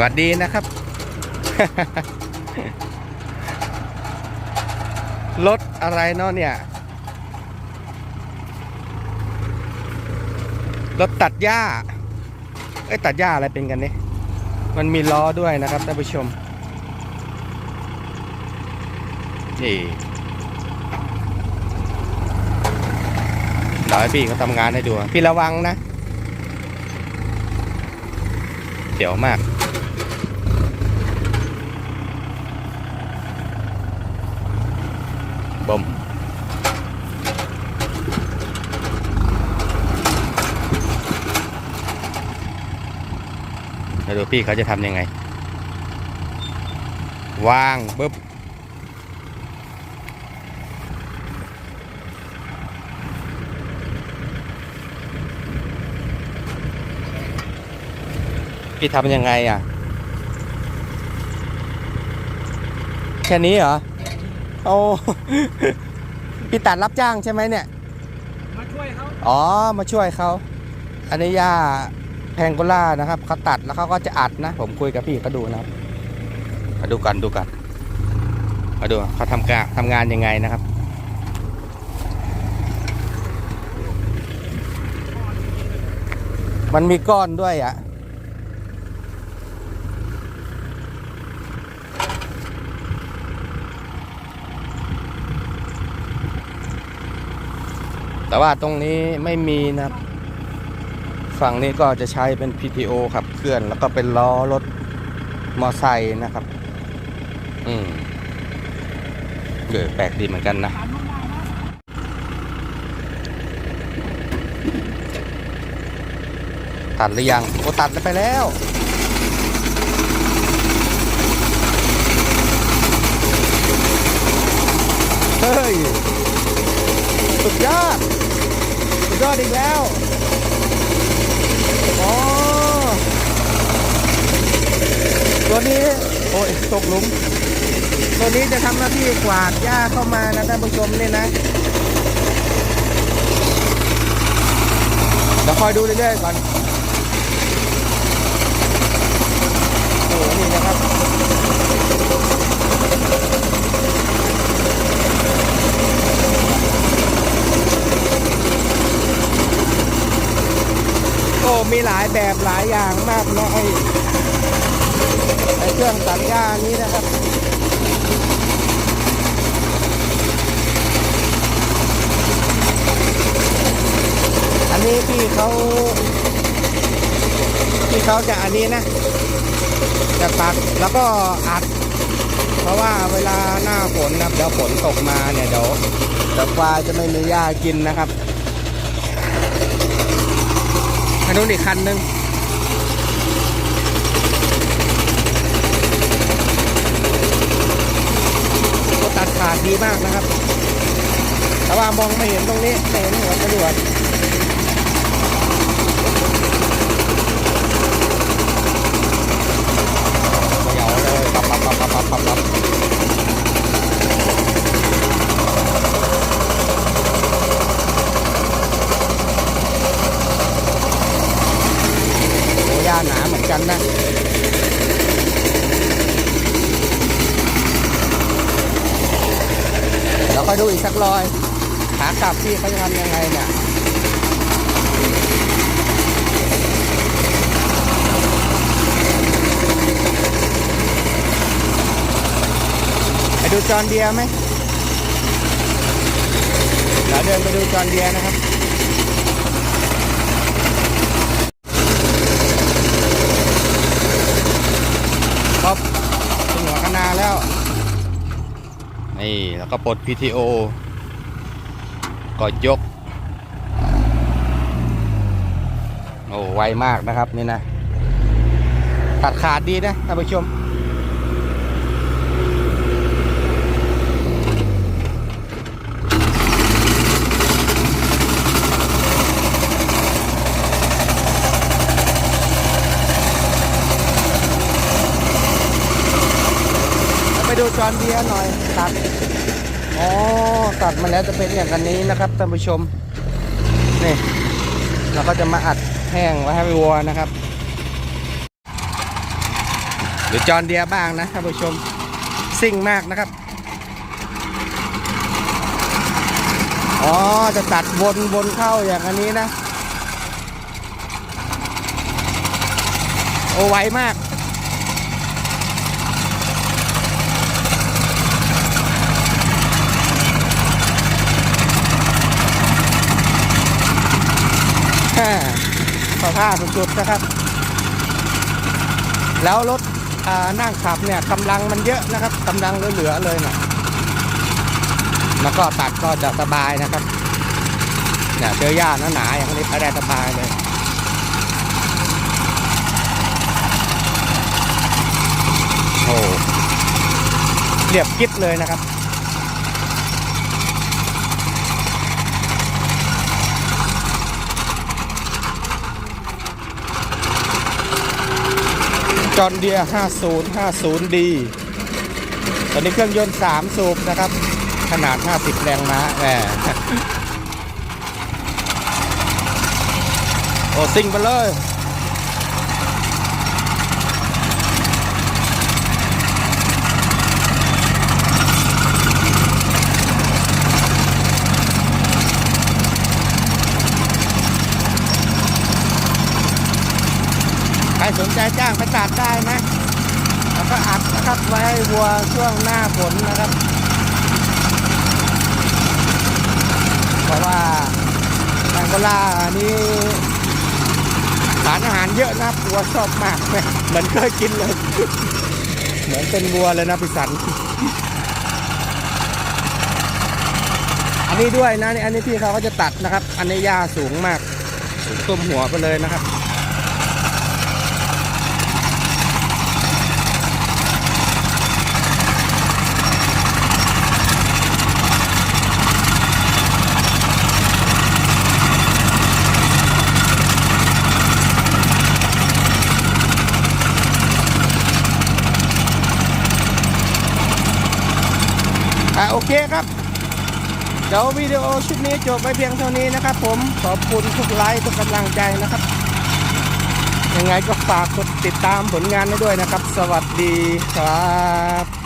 สวัสดีนะครับ รถอะไรเนาะเนี่ย รถตัดหญ้า เอ้ยตัดหญ้าอะไรเป็นกันเนี่ย มันมีล้อด้วยนะครับท่านผู้ชม นี่เดี๋ยวให้พี่เขาทำงานให้ดู พี่ระวังนะ เดี๋ยวมาก บมแล้วดูพี่เขาจะทำยังไง วางปึ๊บพี่ทำยังไงอะ แค่นี้เหรอ โอ้พี่ตัดรับจ้างใช่ไหมเนี่ย มาช่วยเขาอ๋อ มาช่วยเขาอันนี้ย่าแพงโกล่านะครับเขาตัดแล้วเขาก็จะอัดนะ ผมคุยกับพี่เขาดูนะครับมาดูกันดูกันมาดูเขาทำการทำงานยังไงนะครับมันมีก้อนด้วยอะ แต่ว่าตรงนี้ไม่มีนะครับ ฝั่งนี้ก็จะใช้เป็น PTO ขับเคลื่อน แล้วก็เป็นล้อรถมอไซค์นะครับ อืมเออแปลกดีเหมือนกันนะตามลงมานะ ตัดหรือยัง โอ้ตัดไปแล้วเฮ้ย สุดยอด สุดยอดอีกแล้วอ๋อตัวนี้ โอ้ยตกหลุม ตัวนี้จะทำหน้าที่กวาดหญ้าเข้ามานะท่านผู้ชมนี่นะเดี๋ยวคอยดูเรื่อยๆก่อนโอ้โหนี่นะครับ หลายแบบหลายอย่างมากนะไอ้ไอเครื่องตัดหญ้านี้นะครับอันนี้พี่เขาพี่เขาจะอันนี้นะจะตัดแล้วก็อัด เพราะว่าเวลาหน้าฝนนะครับเดี๋ยวฝนตกมาเนี่ยเดี๋ยวเดี๋ยวควายจะไม่มีหญ้ากินนะครับ อันนู้นอีกคันหนึ่งก็ตัดขาดดีมากนะครับ แต่ว่ามองไม่เห็นตรงนี้ไม่เห็นหัวจรวด เดี๋ยวเลยปับปับปับปับปับปับปับโอ้ย่าหนาเหมือนกันนะ เดี๋ยว คอยดูอีกสักรอยขากลับพี่เขาจะทำยังไงเนี่ยไปดูจอนเดียไหมเดี๋ยวเดินไปดูจอนเดียนะครับครับถึงหัวคณาแล้ว นี่ แล้วก็ปลด PTO ก็ยก โอ้ไวมากนะครับนี่นะตัดขาดดีนะท่านผู้ชม ดูจอนเดียหน่อยตัดอ๋อตัดมาแล้วจะเป็นอย่างกันนี้นะครับท่านผู้ชม นี่ เราก็จะมาอัดแห้งไว้ให้วัวนะครับหรือจอนเดียบ้างนะท่านผู้ชมซิ่งมากนะครับ อ๋อ จะตัดวนวนเข้าอย่างอันนี้นะ โอไวมาก สภาพสุดๆนะครับ แล้วรถนั่งขับเนี่ยกำลังมันเยอะนะครับกำลังเหลือๆเลยนะแล้วก็ตัดก็จะสบายนะครับเนี่ยเจอหญ้าหนาๆอย่างนี้ไปได้สบายเลยโอ้เรียบกิ๊ดเลยนะครับ จอนเดีย50 50D ตอนนี้เครื่องยนต์ 3 สูบนะครับ ขนาด 50 แรงม้าแหมโอ้ซิ่งไปเลย สนใจจ้างไปตัดได้นะแล้วก็อัดนะครับไว้ให้วัวช่วงหน้าฝนนะครับ เพราะว่าแองโกลาอันนี้สารอาหารเยอะนะวัวชอบมาก เหมือนเคยกินเลย เหมือนเป็นวัวเลยนะพิสันอันนี้ด้วยนะนี่อันนี้พี่เขาก็จะตัดนะครับ อันนี้หญ้าสูงมากสูงต้มหัวไปเลยนะครับ เคครับ เดี๋ยววิดีโอชุดนี้จบไปเพียงเท่านี้นะครับ ผมขอบคุณทุกไลค์ทุกกำลังใจนะครับ ยังไงก็ฝากกดติดตามผลงานได้ด้วยนะครับ สวัสดีครับ